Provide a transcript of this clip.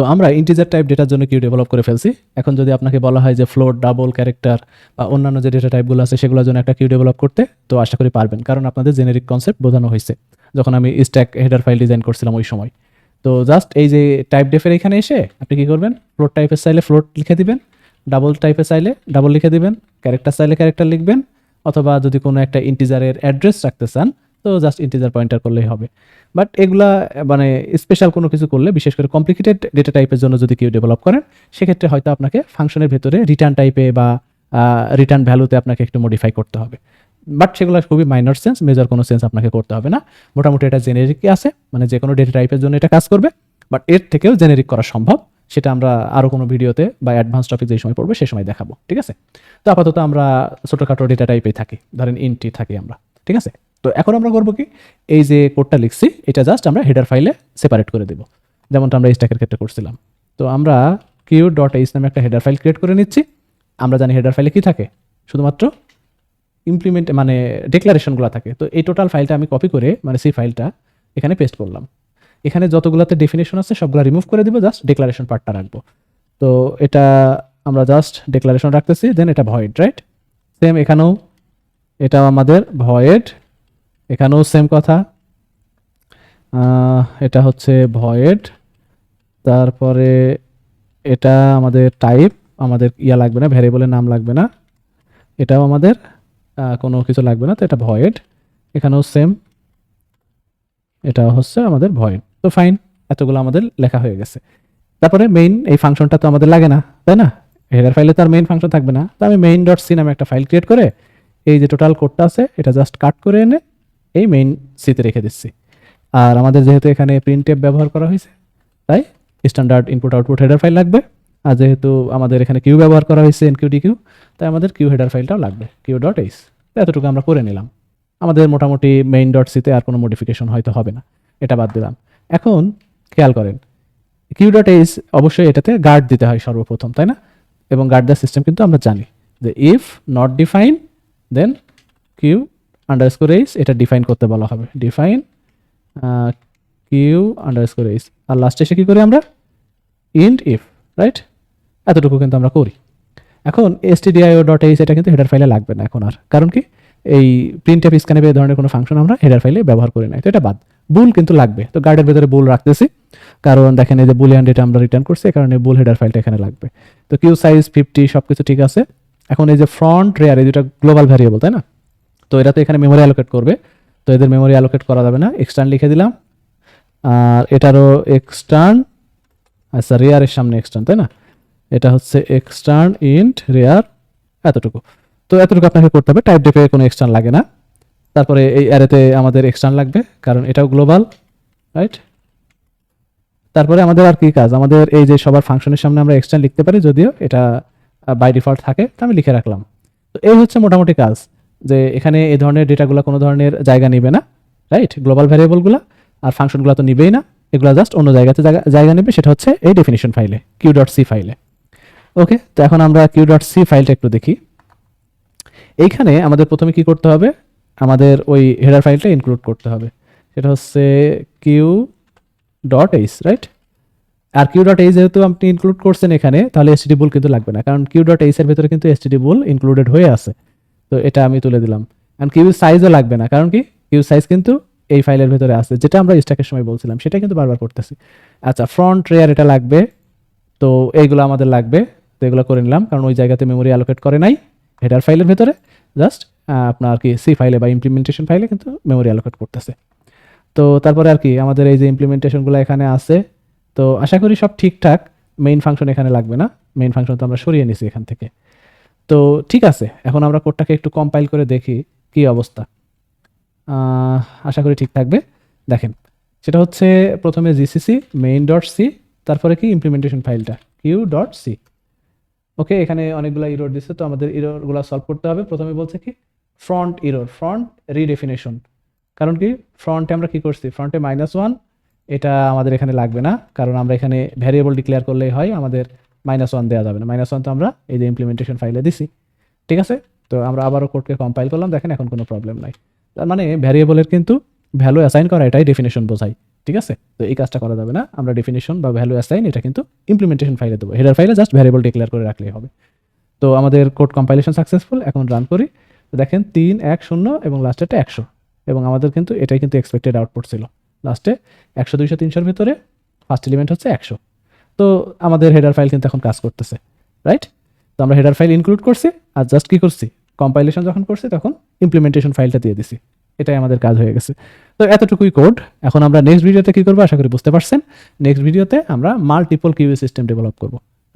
তো আমরা integer type ডেটার জন্য কিউ ডেভেলপ করে ফেলছি। এখন যদি আপনাকে বলা হয় যে ফ্লোর ডাবল ক্যারেক্টার বা অন্যান্য যে ডেটা টাইপগুলো আছে, সেগুলোর জন্য একটা কিউ ডেভেলপ করতে, তো আশা করি পারবেন। কারণ আপনাদের জেনেরিক কনসেপ্ট বোঝানো হয়েছে, যখন আমি স্ট্যাক হেডার ফাইল ডিজাইন করছিলাম ওই সময়। তো জাস্ট এই যে টাইপ ডেফের এখানে এসে আপনি কি করবেন? ফ্লোর টাইপের চাইলে ফ্লোট লিখে দিবেন ডাবল টাইপের চাইলে ডাবল লিখে দিবেন ক্যারেক্টার চাইলে ক্যারেক্টার লিখবেন, অথবা যদি কোনো একটা ইন্টিজারের অ্যাড্রেস রাখতে চান তো জাস্ট ইন্টিজার পয়েন্টার করলেই হবে। বাট এগুলা মানে স্পেশাল কোনো কিছু করলে, বিশেষ করে কমপ্লিকেটেড ডেটা টাইপের জন্য যদি কেউ ডেভেলপ করেন, সেক্ষেত্রে হয়তো আপনাকে ফাংশনের ভেতরে রিটার্ন টাইপে বা রিটার্ন ভ্যালুতে আপনাকে একটু মডিফাই করতে হবে। বাট সেগুলো খুবই মাইনর সেন্স মেজর কোনো সেন্স আপনাকে করতে হবে না। মোটামুটি এটা জেনেরিকই আছে মানে যে কোনো ডেটা টাইপের জন্য এটা কাজ করবে। বাট এর থেকেও জেনেরিক করা সম্ভব, সেটা আমরা আরও কোনো ভিডিওতে বা অ্যাডভান্স টপিক যে সময় পড়বে, সে সময় দেখাবো, ঠিক আছে? তো আপাতত আমরা ছোটোখাটো ডেটা টাইপেই থাকি, ধরেন ইনটি থাকি আমরা, ঠিক আছে? তো এখন আমরা করব কি? এই যে কোডটা লিখছি, এটা জাস্ট আমরা হেডার ফাইলে সেপারেট করে দেবো। যেমনটা আমরা এই স্ট্যাকের ক্ষেত্রে করছিলাম। তো আমরা কিউ ডট এইচ নামে একটা হেডার ফাইল ক্রিয়েট করে নিচ্ছি। আমরা জানি হেডার ফাইলে কি থাকে? শুধুমাত্র ইমপ্লিমেন্ট মানে ডেক্লারেশনগুলো থাকে। তো এই টোটাল ফাইলটা আমি কপি করে মানে সেই ফাইলটা এখানে পেস্ট করলাম। এখানে যতগুলোতে ডেফিনেশন আছে, সবগুলো রিমুভ করে দিব জাস্ট ডেক্লারেশন পার্টটা রাখব। তো এটা আমরা জাস্ট ডেক্লারেশন রাখতেছি দেন এটা ভয়েড রাইট সেম এখানেও, এটাও আমাদের ভয়েড এখানেও সেম কথা। এটা হচ্ছে ভয়েড তারপরে এটা আমাদের টাইপ আমাদের ইয়া লাগবে না ভ্যারিয়েবলের নাম লাগবে না। এটাও আমাদের কোনো কিছু লাগবে না, তো এটা ভয়েড এখানেও সেম এটা হচ্ছে আমাদের ভয়েড তো ফাইন এতগুলো আমাদের লেখা হয়ে গেছে। তারপরে মেইন এই ফাংশনটা তো আমাদের লাগে না, তাই না? হেডার ফাইলে তো আর মেইন ফাংশন থাকবে না। তো আমি মেইন ডট সি নামে একটা ফাইল ক্রিয়েট করে, এই যে টোটাল কোডটা আছে, এটা জাস্ট কাট করে এনে এই মেইন সিতে রেখে দিচ্ছি। আর আমাদের যেহেতু এখানে প্রিন্ট টেপ ব্যবহার করা হয়েছে, তাই standard input output header file লাগবে। আর যেহেতু আমাদের এখানে কিউ ব্যবহার করা হয়েছে এন এনকিউ ডিকিউ তাই আমাদের কিউ হেডার ফাইলটাও লাগবে কিউ ডট এইস এতটুকু আমরা করে নিলাম। আমাদের মোটামুটি মেইন ডট সিতে আর কোনো মডিফিকেশন হয়তো হবে না, এটা বাদ দিলাম। এখন খেয়াল করেন কিউ ডট এইস অবশ্যই এটাতে গার্ড দিতে হয় সর্বপ্রথম, তাই না? এবং গার্ড দেওয়ার সিস্টেম কিন্তু আমরা জানি যে if not define then Q underscore H এটা ডিফাইন করতে বলা হবে। ডিফাইন কিউ আন্ডারস্কোর এইস আর লাস্টে এসে কী করি আমরা? ইন্ট ইফ রাইট এতটুকু কিন্তু আমরা করি। এখন এসটিডিআইও ডট এইস এটা কিন্তু হেডার ফাইলে লাগবে না এখন আর। কারণ কি? এই প্রিন্ট অফ স্ক্যানে এই ধরনের কোনো ফাংশন আমরা হেডার ফাইলে ব্যবহার করি না তো এটা বাদ। বুল কিন্তু লাগবে। তো গার্ডের ভেতরে বুল রাখতেছি। কারণ দেখেন এই যে বুল বুলিয়ান ডেটা আমরা রিটার্ন করছি কারণে বুল হেডার ফাইলটা এখানে লাগবে। তো কিউ সাইজ ফিফটি সব কিছু ঠিক আছে। এখন এই যে ফ্রন্ট রেয়ার এই দুটা গ্লোবাল ভ্যারিয়েবল তাই না? তো এরা তো এখানে মেমোরি অ্যালোকেট করবে, তো এদের মেমোরি অ্যালোকেট করা যাবে না। এক্সটার্ন লিখে দিলাম। আর এটারও এক্সটার্ন আচ্ছা রেয়ারের সামনে এক্সটার্ন তাই না? এটা হচ্ছে এক্সটার্ন ইন্ট রেয়ার এতটুকু। তো এতটুকু আপনাকে করতে হবে। টাইপ ডেপে কোনো এক্সটার্ন লাগে না। তারপরে এই অ্যারেতে আমাদের এক্সটার্ন লাগবে, কারণ এটাও গ্লোবাল রাইট তারপরে আমাদের আর কি কাজ? আমাদের এই যে সবার ফাংশনের সামনে আমরা এক্সটার্ন লিখতে পারি, যদিও এটা বাই ডিফল্ট থাকে, তো আমি লিখে রাখলাম। তো এই হচ্ছে মোটামুটি কাজ। যে এখানে এই ধরনের ডেটাগুলো কোনো ধরনের জায়গা নেবে না রাইট গ্লোবাল ভ্যারিয়েবলগুলো আর ফাংশনগুলো তো নিবেই না। এগুলো জাস্ট অন্য জায়গাতে জায়গা নেবে, সেটা হচ্ছে এই ডেফিনিশন ফাইলে কিউ ডট সি ফাইলে ওকে তো এখন আমরা কিউ ডট সি ফাইলটা একটু দেখি। এইখানে আমাদের প্রথমে কি করতে হবে? আমাদের ওই হেডার ফাইলটা ইনক্লুড করতে হবে। সেটা হচ্ছে কিউ ডট এইস রাইট আর কিউ ডট এইচ যেহেতু আপনি ইনক্লুড করছেন এখানে, তাহলে এসটিডি বুল কিন্তু লাগবে না, কারণ কিউ ডট এইসের ভেতরে কিন্তু এসটিডি বুল ইনক্লুডেড হয়ে আছে। তো এটা আমি তুলে দিলাম। কারণ কিউ সাইজও লাগবে না, কারণ কি? কিউ সাইজ কিন্তু এই ফাইলের ভেতরে আছে। যেটা আমরা স্ট্যাকের সময় বলছিলাম, সেটা কিন্তু বারবার করতেছি। আচ্ছা ফ্রন্ট রেয়ার এটা লাগবে। তো এইগুলো আমাদের লাগবে। তো এগুলো করে নিলাম, কারণ ওই জায়গাতে মেমোরি অ্যালোকেট করে নাই হেডার ফাইলের ভেতরে। জাস্ট আপনার কি সি ফাইলে বা ইমপ্লিমেন্টেশন ফাইলে কিন্তু মেমোরি অ্যালোকেট করতেছে। তো তারপরে আর কি, আমাদের এই যে ইমপ্লিমেন্টেশনগুলো এখানে আছে। তো আশা করি সব ঠিকঠাক। মেইন ফাংশন এখানে লাগবে না। মেইন ফাংশন তো আমরা সরিয়ে নিছি এখান থেকে। তো ঠিক আছে, এখন আমরা কোডটাকে একটু কম্পাইল করে দেখি কি অবস্থা। আশা করি ঠিক থাকবে। দেখেন, সেটা হচ্ছে প্রথমে জিসিসি মেইন ডট সি তারপরে কি ইমপ্লিমেন্টেশন ফাইলটা কিউ ডট সি ওকে এখানে অনেকগুলো ইরোর দিচ্ছে তো আমাদের ইরোরগুলো সলভ করতে হবে। প্রথমে বলছে কি ফ্রন্ট ইরোর ফ্রন্ট রিডেফিনেশন কারণ কি ফ্রন্টে আমরা কি করছি? ফ্রন্টে মাইনাস ওয়ান এটা আমাদের এখানে লাগবে না। কারণ আমরা এখানে ভ্যারিয়েবল ডিক্লেয়ার করলেই হয়, আমাদের মাইনাস ওয়ান দেওয়া যাবে না। মাইনাস ওয়ান তো আমরা এই যে ইমপ্লিমেন্টেশন ফাইলে দিছি। ঠিক আছে? তো আমরা আবারও কোডকে কম্পাইল করলাম। দেখেন এখন কোনো প্রবলেম নাই। তার মানে ভ্যারিয়েবলের কিন্তু ভ্যালু অ্যাসাইন করা এটাই ডেফিনেশন বোঝায়। ঠিক আছে? তো এই কাজটা করা যাবে না। আমরা ডেফিনেশন বা ভ্যালু অ্যাসাইন এটা কিন্তু ইমপ্লিমেন্টেশন ফাইলে দেবো। হেডার ফাইলে জাস্ট ভ্যারিয়েবল ডিক্লেয়ার করে রাখলেই হবে। তো আমাদের কোড কম্পাইলেশন সাকসেসফুল এখন রান করি। দেখেন তিন, এক, শূন্য এবং লাস্টেরটা একশো। এবং আমাদের কিন্তু এটাই কিন্তু এক্সপেক্টেড আউটপুট ছিল। লাস্টে একশো, দুইশো, তিনশোর ভিতরে ফার্স্ট এলিমেন্ট হচ্ছে একশো। তো আমাদের হেডার ফাইল কিন্তু এখন কাজ করতেছে রাইট তো আমরা হেডার ফাইল ইনক্লুড করছি আর জাস্ট কি করছি? কম্পাইলেশন যখন করছি তখন ইমপ্লিমেন্টেশন ফাইলটা দিয়ে দিছি। এটাই আমাদের কাজ হয়ে গেছে। তো এতটুকুই কোড এখন আমরা নেক্সট ভিডিওতে কি করব? আশা করি বুঝতে পারছেন। নেক্সট ভিডিওতে আমরা মাল্টিপল কিউ সিস্টেম ডেভেলপ করব।